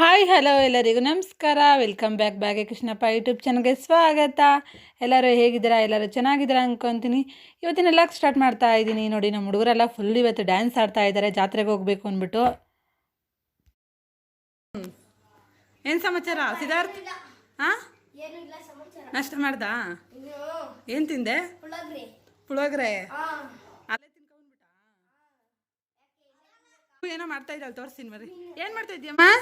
Hi hello ಎಲ್ಲರಿಗೂ ನಮಸ್ಕಾರ. Welcome back ಬ್ಯಾಗೆ ಕೃಷ್ಣಪ್ಪ ಯೂಟ್ಯೂಬ್ ಚಾನಲ್ಗೆ ಸ್ವಾಗತ. ಎಲ್ಲರೂ ಹೇಗಿದ್ದೀರಾ? ಎಲ್ಲರೂ ಚೆನ್ನಾಗಿದ್ದೀರಾ ಅನ್ಕೊತೀನಿ. ಇವತ್ತಿನ ಲಾಗ್ ಸ್ಟಾರ್ಟ್ ಮಾಡ್ತಾ ಇದ್ದೀನಿ. ನೋಡಿ, ನಮ್ಮ ಹುಡುಗರೆಲ್ಲ ಫುಲ್ ಇವತ್ತು ಡ್ಯಾನ್ಸ್ ಆಡ್ತಾ ಇದ್ದಾರೆ. ಜಾತ್ರೆಗೆ ಹೋಗ್ಬೇಕು ಅಂದ್ಬಿಟ್ಟು. ಏನು ಸಮಾಚಾರ? ಸಿದ್ಧಾರ್ಥ? ಹಾಂ ನಾಷ್ಟ ಮಾಡ್ದಾ? ಏನು ತಿಂದೆ? ಪುಳಗ್ರಿ. ಅಲ್ಲೇ ತಿನ್ಕೊಂಡ್ಬಿಟ್ಟ? ಏನೋ ಮಾಡ್ತಾ ಇದ್ದಾಳೆ, ತೋರಿಸ್ತೀನಿ ಬರ್ರಿ ಏನು ಮಾಡ್ತಾ ಇದೀಯಮ್ಮ?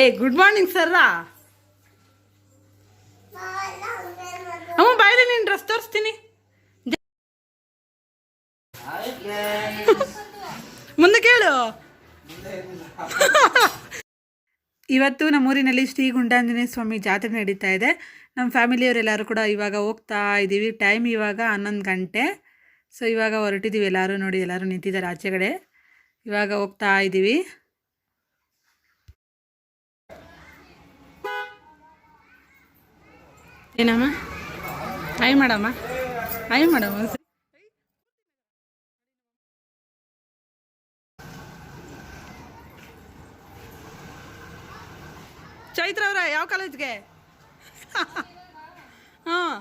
ಏ ಗುಡ್ ಮಾರ್ನಿಂಗ್ ಸರ್ರಾ ಅಮ್ಮ, ಬಾಯ್ಲಿ ನೀನು ಡ್ರೆಸ್ ತೋರಿಸ್ತೀನಿ. ಮುಂದೆ ಕೇಳು. ಇವತ್ತು ನಮ್ಮೂರಿನಲ್ಲಿ ಶ್ರೀ ಗುಂಡಾಂಜನೇಯ ಸ್ವಾಮಿ ಜಾತ್ರೆ ನಡೀತಾ ಇದೆ. ನಮ್ಮ ಫ್ಯಾಮಿಲಿಯವರೆಲ್ಲರೂ ಕೂಡ ಇವಾಗ ಹೋಗ್ತಾ ಇದ್ದೀವಿ. ಟೈಮ್ ಇವಾಗ ಹನ್ನೊಂದು ಗಂಟೆ. ಸೊ ಇವಾಗ ಹೊರಟಿದ್ದೀವಿ ಎಲ್ಲರೂ ನೋಡಿ, ಎಲ್ಲರೂ ನಿಂತಿದ್ದಾರೆ ಆಚೆ ಕಡೆ ಇವಾಗ ಹೋಗ್ತಾ ಇದ್ದೀವಿ ಏನಮ್ಮ? ಹಾಯ್ ಮಾಡಮ್ಮ ಹಾಯ್ ಮಾಡಮ್ಮ ಚೈತ್ರ ಅವರ, ಯಾವ ಕಾಲೇಜ್ಗೆ? ಹಾಂ.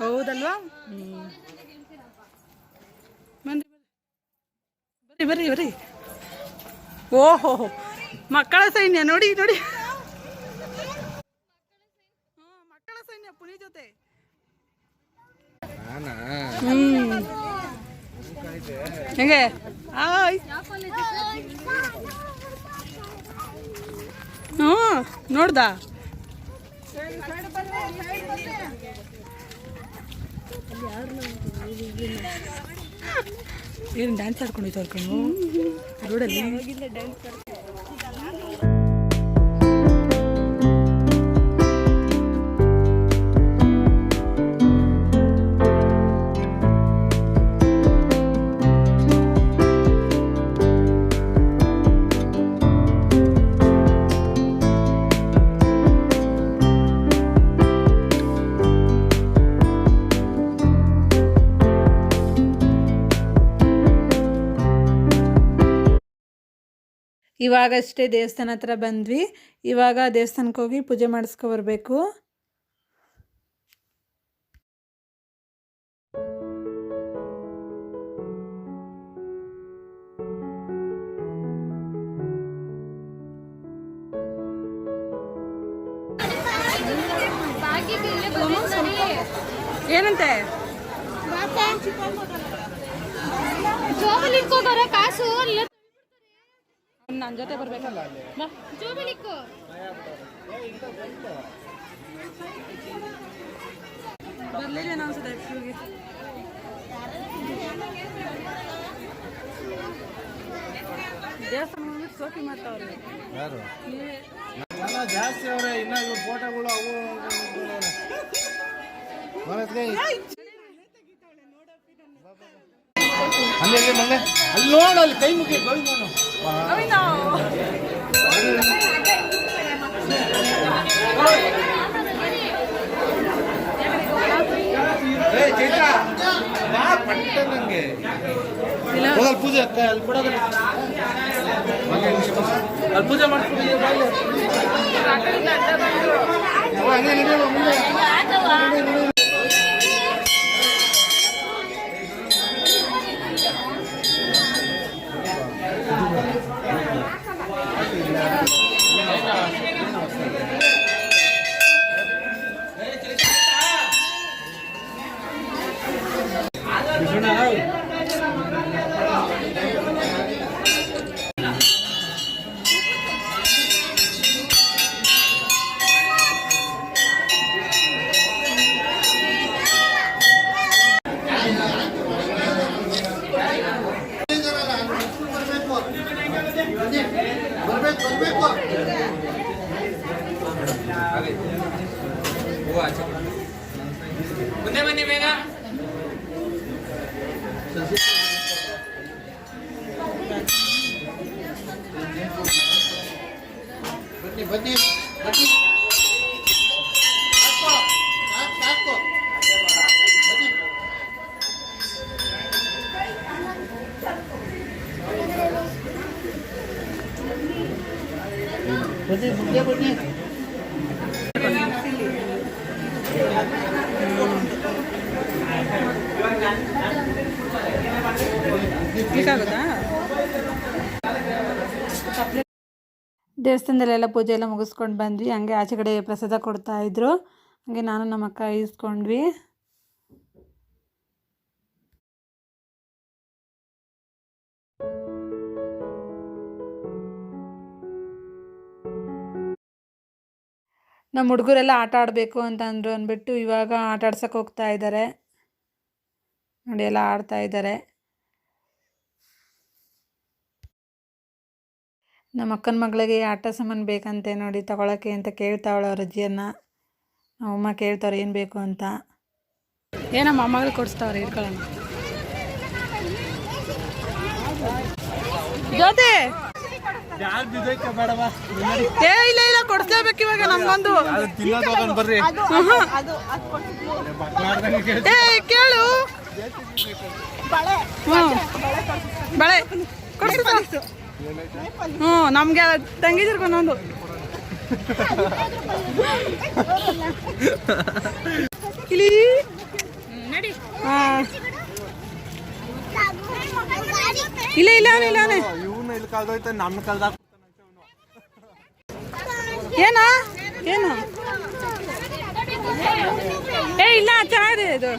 ಹೌದಲ್ವಾ? ಹ್ಮ್. ಬರ್ರಿ ಬರ್ರಿ ಓಹೋ ಮಕ್ಕಳ ಸೈನ್ಯ ನೋಡಿ ನೋಡಿ. ಮಕ್ಕಳ ಸೈನ್ಯ ಪುನಿ ಜೊತೆ. ಹ್ಮ್. ಹೆಂಗೆ? ಆಯ್. ಹ್ಞೂ ನೋಡ್ದ? ಏನು ಡ್ಯಾನ್ಸ್ ಆಡ್ಕೊಂಡು ಕಣ್ಣು? ರೋಡಲ್ಲಿ ಇವಾಗಷ್ಟೇ ದೇವಸ್ಥಾನ ಹತ್ರ ಬಂದ್ವಿ. ಇವಾಗ ದೇವಸ್ಥಾನಕ್ಕೆ ಹೋಗಿ ಪೂಜೆ ಮಾಡಿಸ್ಕೊ ಬರಬೇಕು. ಏನಂತೆ? ಕಾಸು ಇಟ್ಕೋಗೋರ ಕಾಸು ನನ್ನ ಜೊತೆ ಬರ್ಬೇಕಲ್ಲ ಬರ್ಲಿಲ್ಲ ಅನ್ಸುತ್ತೆ ದೇವಸ್ಥಾನ ಸೋಫಿ ಮಾಡ್ತಾವ್ರೆ ಯಾರು? ಜಾಸ್ತಿ ಅವ್ರೆ ಇನ್ನ ಇವ್ರ ಫೋಟೋಗಳು ಅವು ಅಲ್ಲಿ ಅಲ್ಲಿ. ಅಲ್ಲಿ ನೋಡು ಅಲ್ಲಿ ಕೈ ಮುಗಿ ನಂಗೆ. ಪೂಜೆ ಅಕ್ಕ ಅಲ್ಲಿ ಕೊಡೋದಿಲ್ಲ ಅಲ್ಲಿ ಪೂಜೆ ಹಂಗೆ ಮುಂದೆ. બધી બધી ದೇವಸ್ಥಾನದಲ್ಲೆಲ್ಲ ಪೂಜೆ ಎಲ್ಲ ಮುಗಿಸ್ಕೊಂಡು ಬಂದ್ವಿ. ಹಂಗೆ ಆಚೆ ಕಡೆ ಪ್ರಸಾದ ಕೊಡ್ತಾ ಇದ್ರು. ಹಂಗೆ ನಾನು ನಮ್ಮ ಅಕ್ಕ ಇಸ್ಕೊಂಡ್ವಿ. ನಮ್ಮ ಹುಡುಗರೆಲ್ಲ ಆಟ ಆಡಬೇಕು ಅಂತ ಅಂದರು ಅಂದ್ಬಿಟ್ಟು ಇವಾಗ ಆಟ ಆಡ್ಸೋಕೆ ಹೋಗ್ತಾ ಇದ್ದಾರೆ ನೋಡಿ, ಎಲ್ಲ ಆಡ್ತಾ ಇದ್ದಾರೆ ನಮ್ಮ ಅಕ್ಕನ ಮಗಳಿಗೆ ಆಟ ಸಾಮಾನು ಬೇಕಂತೆ ನೋಡಿ ತಗೊಳಕ್ಕೆ ಅಂತ ಕೇಳ್ತಾವಳೆ ಅವ್ರ ಅಜ್ಜಿಯನ್ನು. ನಮ್ಮಮ್ಮ ಕೇಳ್ತಾವ್ರೆ ಏನು ಬೇಕು ಅಂತ. ಏನಮ್ಮ ಮಗಳು ಕೊಡಿಸ್ತಾವ್ರೆ ಇಟ್ಕೊಳ್ಳೋಣ. ಜೊತೆ ಏ ಇಲ್ಲ ಇಲ್ಲ ಕೊಡಿಸ್ಲೇಬೇಕು ಇವಾಗ ನಮ್ಗೊಂದು. ಏ ಕೇಳು. ಬಳೆ. ಕೊಡಿಸು ಹ್ಞೂ ನಮಗೆ ತಂಗಿದಿರ್ಗು ಒಂದೊಂದು ಇಲ್ಲಿ. ಇಲ್ಲ ಇಲ್ಲ ಇಲ್ಲ ನಮ್ಮ ಕಳ್ದಾಗ ಏನ? ಏನು? ಏ ಇಲ್ಲ ಚೆನ್ನಾಗಿದೆ ಇದು.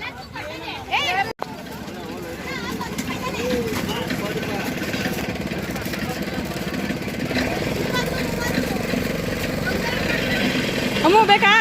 ಅಮ್ಮು ಬೇಕಾ ಹಾ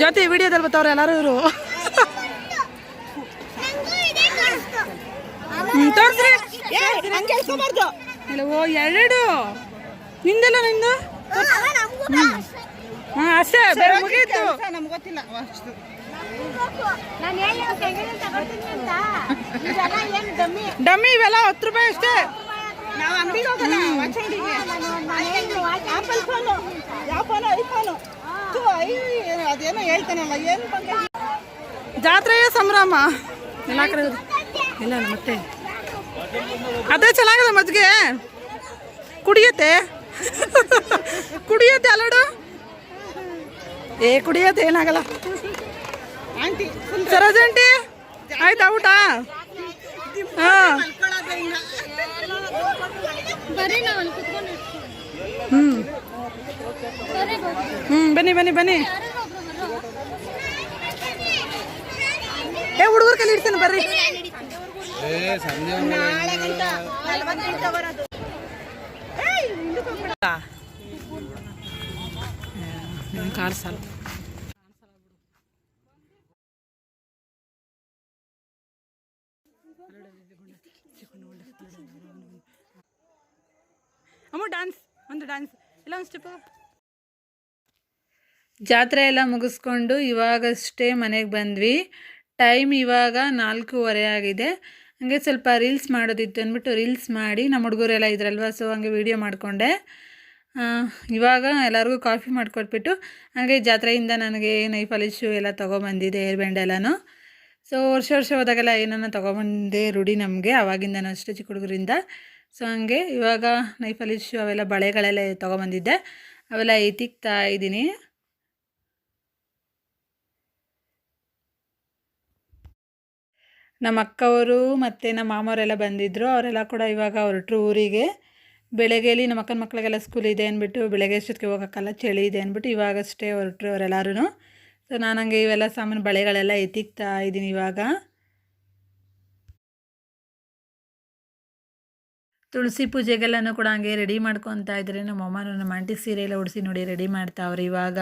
ಜೊತೆ ವಿಡಿಯೋದಲ್ಲಿ ಬರ್ತಾವ್ರೆ ಎಲ್ಲರೂ ಇವರು? ತೋರಿಸ್ರಿ. ಓ ಎರಡು. ನಿಂದೆಲ್ಲ ನಿಂದು? ಹಾಂ ಅಷ್ಟೇ ಬೇರೆ ಮುಗೀತು. ನಮ್ಗೆ ಗೊತ್ತಿಲ್ಲ. ಅಷ್ಟು. ನಾನು ಹೇಳಿ ತಗೊಳ್ತೀನಿ ಅಂತ. ಇದೆಲ್ಲ ಏನು ಡಮ್ಮಿ? ಇವೆಲ್ಲ ಹತ್ತು ರೂಪಾಯಿ ಅಷ್ಟೇ. ನಾವು ಅಂಗಡಿಗೆ ಹೋಗಲ್ಲ ವಾಚ್ ಅಂಗಡಿಗೆ. ಆಪಲ್ ಫೋನು ಯಾವ ಫೋನು ಐಫೋನು ಥು, ಐ ಅದೇನೋ ಹೇಳ್ತಾನಲ್ಲ ಏನು ಬಂದ? ಜಾತ್ರೆಯ ಸಂಭ್ರಮ. ಎಲ್ಲ ಕಡೆ ಇಲ್ಲ, ಮತ್ತೆ. ಅದೇ ಚೆನ್ನಾಗದ ಮಜ್ಜಿಗೆ. ಕುಡಿಯುತ್ತೆ. ಕುಡಿಯುತ್ತೆ ಅಲ್ಲಡು. ಏ ಕುಡಿಯತ್ತೆ ಏನಾಗಲ್ಲ ಆಂಟಿ ಫುಲ್ ಸರೋಜ ಆಂಟಿ ಆಯ್ತಾ ಊಟ ಹಾಂ ಮಲ್ಕೊಳ್ಳೋದೇ ಇಲ್ಲ ಬರೀ ನಾವು ಅಲ್ಲಿ ಕುತ್ಕೊಂಡು ಹ್ಞೂ ಬರೀ ಹ್ಞೂ ಬನ್ನಿ ಬನ್ನಿ ಬನ್ನಿ ಯಾರಾದ್ರೂ ಒಬ್ರು ಬರೋ ಏ ಹುಡುಗರ ಕೈಲಿ ಇಡ್ತೀನಿ ಬರ್ರಿ ಏ ಸಾಲ ಅಮ್ಮ ಡ್ಯಾನ್ಸ್ ಒಂದು ಡ್ಯಾನ್ಸ್ ಇಲ್ಲ ಒಂದು ಸ್ಟೆಪ್ ಜಾತ್ರೆ ಎಲ್ಲ ಮುಗಿಸ್ಕೊಂಡು ಇವಾಗಷ್ಟೇ ಮನೆಗೆ ಬಂದ್ವಿ. ಟೈಮ್ ಇವಾಗ ನಾಲ್ಕೂವರೆ ಆಗಿದೆ. ಹಂಗೆ ಸ್ವಲ್ಪ ರೀಲ್ಸ್ ಮಾಡೋದಿತ್ತು ಅಂದ್ಬಿಟ್ಟು ರೀಲ್ಸ್ ಮಾಡಿ ನಮ್ಮ ಹುಡುಗರೆಲ್ಲ ಇದ್ರಲ್ವಾ ಸೊ ಹಂಗೆ ವೀಡಿಯೋ ಮಾಡಿಕೊಂಡೆ. ಇವಾಗ ಎಲ್ಲರಿಗೂ ಕಾಫಿ ಮಾಡಿಕೊಟ್ಬಿಟ್ಟು, ಹಾಗೆ ಜಾತ್ರೆಯಿಂದ ನನಗೆ ನೈ ಪಾಲಿಶು ಎಲ್ಲ ತೊಗೊಬಂದಿದೆ ಏರ್ ಬ್ಯಾಂಡ್ ಎಲ್ಲನೂ. ಸೊ ವರ್ಷ ವರ್ಷ ಹೋದಾಗೆಲ್ಲ ಏನನ್ನ ತೊಗೊಬಂದೆ ರೂಢಿ ನಮಗೆ ಆವಾಗಿಂದನೂ ಅಷ್ಟೇ ಚಿಕ್ಕ ಹುಡುಗರಿಂದ. ಸೊ ಹಂಗೆ ಇವಾಗ ನೈ ಪಾಲಿಶು ಅವೆಲ್ಲ ಬಳೆಗಳೆಲ್ಲ ತೊಗೊಬಂದಿದ್ದೆ. ಅವೆಲ್ಲ ಎತ್ತಿಕ್ತಾ ಇದ್ದೀನಿ. ನಮ್ಮ ಅಕ್ಕವರು ಮತ್ತು ನಮ್ಮ ಮಾಮವರೆಲ್ಲ ಬಂದಿದ್ದರು ಅವರೆಲ್ಲ ಕೂಡ ಇವಾಗ ಹೊರಟ್ರು ಊರಿಗೆ. ಬೆಳಗ್ಗೆಲಿ ನಮ್ಮ ಅಕ್ಕನ ಮಕ್ಕಳಿಗೆಲ್ಲ ಸ್ಕೂಲ್ ಇದೆ ಅಂದ್ಬಿಟ್ಟು ಬೆಳಗ್ಗೆ ಅಷ್ಟೊತ್ತಿಗೆ ಹೋಗೋಕ್ಕಲ್ಲ ಚಳಿ ಇದೆ ಅಂದ್ಬಿಟ್ಟು ಇವಾಗಷ್ಟೇ ಹೊರಟ್ರು ಅವರೆಲ್ಲರೂ ಸೊ ನಾನು ಹಂಗೆ ಇವೆಲ್ಲ ಸಾಮಾನು ಬಳೆಗಳೆಲ್ಲ ಎತ್ತಿಕ್ತಾ ಇದ್ದೀನಿ ಇವಾಗ. ತುಳಸಿ ಪೂಜೆಗೆಲ್ಲನೂ ಕೂಡ ಹಂಗೆ ರೆಡಿ ಮಾಡ್ಕೊತಾ ಇದ್ರೆ ನಮ್ಮ ಅಮ್ಮನೂ ನಮ್ಮ ಆಂಟಿ ಸೀರೆ ಎಲ್ಲ ಉಡಿಸಿ ನೋಡಿ ರೆಡಿ ಮಾಡ್ತಾವ್ರೆ ಇವಾಗ.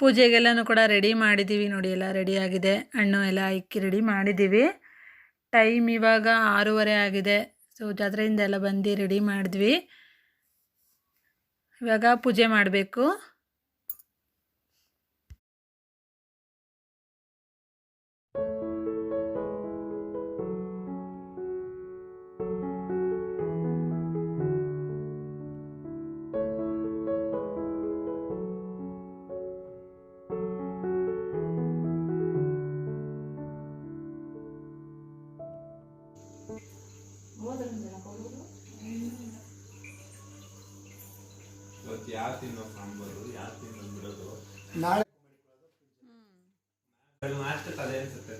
ಪೂಜೆಗೆಲ್ಲನೂ ಕೂಡ ರೆಡಿ ಮಾಡಿದ್ದೀವಿ ನೋಡಿ ಎಲ್ಲ ರೆಡಿ ಆಗಿದೆ. ಹಣ್ಣು ಎಲ್ಲ ಇಕ್ಕಿ ರೆಡಿ ಮಾಡಿದ್ದೀವಿ ಟೈಮ್ ಇವಾಗ ಆರೂವರೆ ಆಗಿದೆ. ಸೊ ಜಾತ್ರೆಯಿಂದ ಎಲ್ಲ ಬಂದು ರೆಡಿ ಮಾಡಿದ್ವಿ. ಇವಾಗ ಪೂಜೆ ಮಾಡಬೇಕು. ಇವತ್ತು ಯಾರು ತಿನ್ನೋ ಸಾಂಬಾರು ಯಾರು ತಿನ್ನೋ ಬಿಡೋದು? ನಾಳೆ ಅಷ್ಟೇ ತಲೆ ಅನ್ಸುತ್ತೆ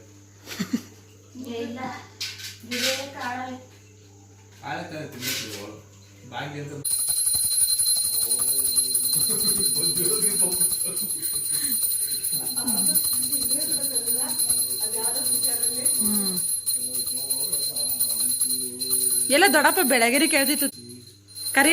ಕಾಳೆ ತಾನೆ ತಿನ್ನಿಸ್ತೀವಿ ಬಾಗಿ ಅಂತ ಎಲ್ಲ ದೊಡ್ಡಪ್ಪ ಬೆಳಗೇರಿ ಕೇಳ್ತಿತ್ತು. ಕರಿ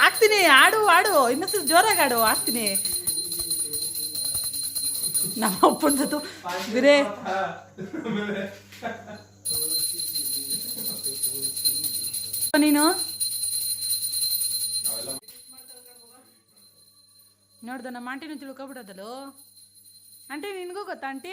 ಆಗ್ತೀನಿ ಆಡು ಆಡು. ಇನ್ನೊಂದು ಜೋರಾಗಿ ಆಡು ಆಗ್ತೀನಿ ನಮ್ಮ ಅಪ್ಪನ ಜೊತೆ ಬಿರೇ. ನೀನು? ನೋಡ್ದ, ನಮ್ಮ ಆಂಟಿನೂ ತಿಳ್ಕೊಬಿಡೋದಲ್ಲೋ? ಆಂಟಿ, ನಿನಗೂ ಗೊತ್ತಾ, ಆಂಟಿ?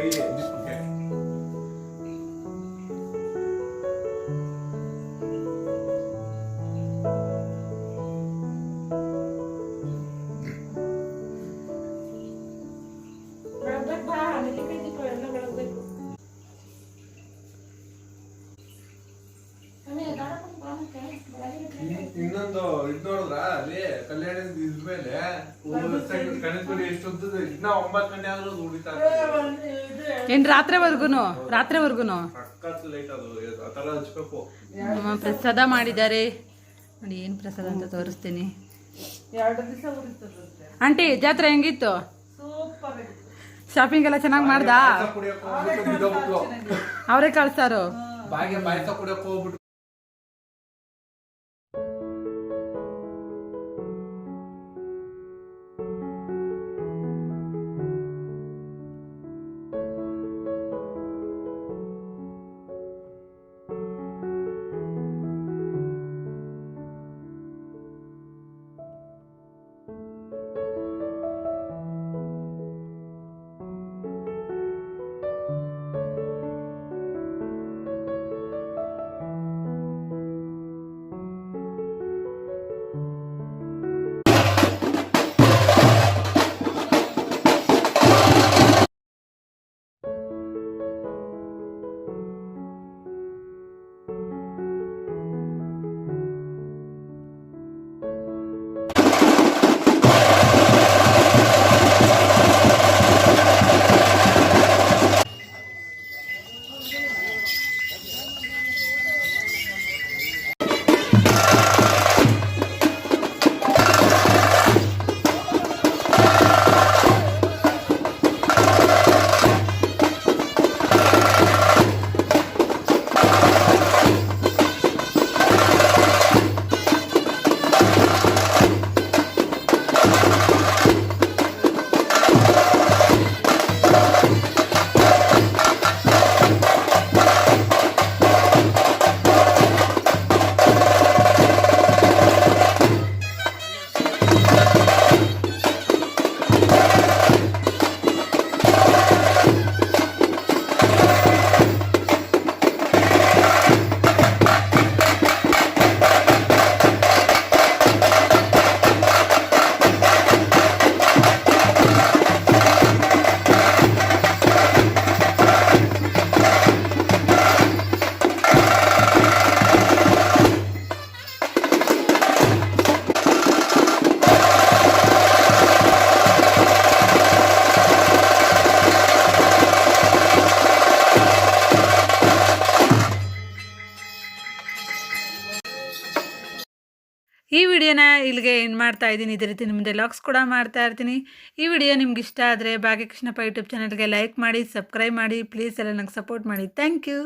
ಏಯ್ ನೀನ್ ಅಡ್ಡ ಏನು ರಾತ್ರಿವರೆಗೂ ರಾತ್ರಿವರೆಗೂ ಸಕ್ಕತ್ ಲೈಟ್ ಅದು ಆ ತರ ಹಚ್ಬೇಕು. ನಮ್ಮ ಪ್ರಸಾದ ಮಾಡಿದ್ದಾರೆ. ನೋಡಿ ಏನು ಪ್ರಸಾದ ಅಂತ ತೋರಿಸ್ತೀನಿ. ಆಂಟಿ ಜಾತ್ರೆ ಹೆಂಗಿತ್ತು? ಸೂಪರ್ ಶಾಪಿಂಗ್ ಎಲ್ಲ ಚೆನ್ನಾಗಿ ಮಾಡ್ದಾ. ಅವರೇ ಕಳ್ಸಾರು? ಇಲ್ಲಿಗೆ ಏನು ಮಾಡ್ತಾ ಇದ್ದೀನಿ? ಇದೇ ರೀತಿ ನಿಮ್ಮದೆ ಲಾಕ್ಸ್ ಕೂಡ ಮಾಡ್ತಾ ಇರ್ತೀನಿ. ಈ ವಿಡಿಯೋ ನಿಮ್ಗೆ ಇಷ್ಟ ಆದರೆ ಭಾಗ್ಯಕೃಷ್ಣಪ್ಪ ಯೂಟ್ಯೂಬ್ ಚಾನಲ್ಗೆ ಲೈಕ್ ಮಾಡಿ ಸಬ್ಸ್ಕ್ರೈಬ್ ಮಾಡಿ. ಪ್ಲೀಸ್ ಎಲ್ಲ ನಂಗೆ ಸಪೋರ್ಟ್ ಮಾಡಿ. Thank you